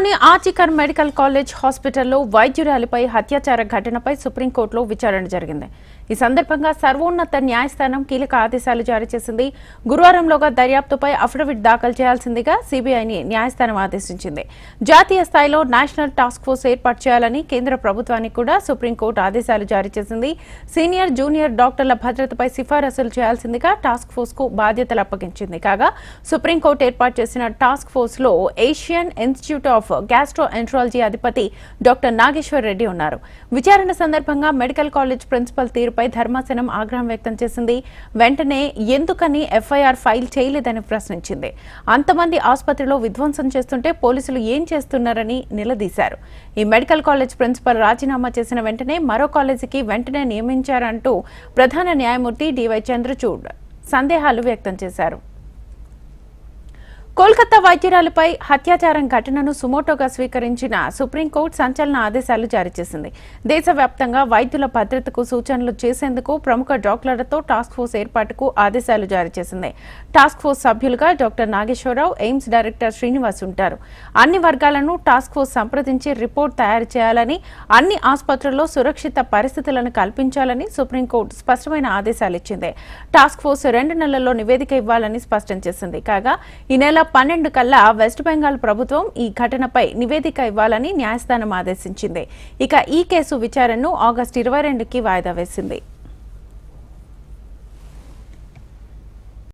ఢిల్లీలోని RG Kar medical college హాస్పిటల్లో వైద్యురాలిపై హత్యాచార ఘటనపై సుప్రీంకోర్టులో విచారణ జరిగింది. ఈ సందర్భంగా సర్వోన్నత న్యాయస్థానం కీలక ఆదేశాలు జారీ చేసింది. గురువారంలోగా దర్యాప్తుపై అఫిడవిట్ దాఖలు చేయాల్సిందిగా సిబిఐని న్యాయస్థానం ఆదేశించింది. జాతీయ స్థాయిలో నేషనల్ టాస్క్ ఫోర్స్ ఏర్పాటు చేయాలని కేంద్ర ప్రభుత్వానికి కూడా సుప్రీంకోర్టు ఆదేశాలు జారీ చేసింది. సీనియర్ జూనియర్ డాక్టర్ల భద్రతపై సిఫారసులు చేయాల్సిందిగా టాస్క్ ఫోర్స్కు బాధ్యతలు అప్పగించింది. కాగా సుప్రీంకోర్టు ఏర్పాటు చేసిన టాస్క్ ఫోర్స్లో ఏషియన్ ఇన్స్టిట్యూట్ ఆఫ్ గ్యాస్ట్రోఎంట్రాలజీ అధిపతి డాక్టర్ నాగేశ్వర్ రెడ్డి ఉన్నారు. విచారణ సందర్భంగా మెడికల్ కాలేజ్ ప్రిన్సిపల్ తీరుపై ధర్మాసనం ఆగ్రహం వ్యక్తం చేసింది. వెంటనే ఎందుకని ఎఫ్ఐఆర్ ఫైల్ చేయలేదని ప్రశ్నించింది. అంతమంది ఆసుపత్రిలో విధ్వంసం చేస్తుంటే పోలీసులు ఏం చేస్తున్నారని నిలదీశారు. ఈ మెడికల్ కాలేజ్ ప్రిన్సిపల్ రాజీనామా చేసిన వెంటనే మరో కాలేజీకి వెంటనే నియమించారంటూ ప్రధాన న్యాయమూర్తి డివై చంద్రచూడ్ సందేహాలు వ్యక్తం చేశారు. కోల్కతా వైద్యురాలపై హత్యాచారం ఘటనను సుమోటోగా స్వీకరించిన సుప్రీంకోర్టు సంచలన ఆదేశాలు జారీ చేసింది. దేశవ్యాప్తంగా వైద్యుల భద్రతకు సూచనలు చేసేందుకు ప్రముఖ డాక్టర్లతో టాస్క్ ఫోర్స్ ఏర్పాటుకు ఆదేశాలు జారీ చేసింది. టాస్క్ ఫోర్స్ సభ్యులుగా doctor Nageswara Rao AIIMS director Srinivas ఉంటారు. అన్ని వర్గాలను టాస్క్ ఫోర్స్ సంప్రదించి రిపోర్ట్ తయారు చేయాలని అన్ని ఆసుపత్రుల్లో సురక్షిత పరిస్థితులను కల్పించాలని సుప్రీంకోర్టు స్పష్టమైన ఆదేశాలు ఇచ్చింది. టాస్క్ ఫోర్స్ రెండు నెలల్లో నివేదిక ఇవ్వాలని స్పష్టం చేసింది. కాగా ఈ నెల పన్నెండు కల్లా వెస్ట్ బెంగాల్ ప్రభుత్వం ఈ ఘటనపై నివేదిక ఇవ్వాలని న్యాయస్థానం ఆదేశించింది. ఇక ఈ కేసు విచారణను ఆగస్టు ఇరవై రెండుకి వాయిదా వేసింది.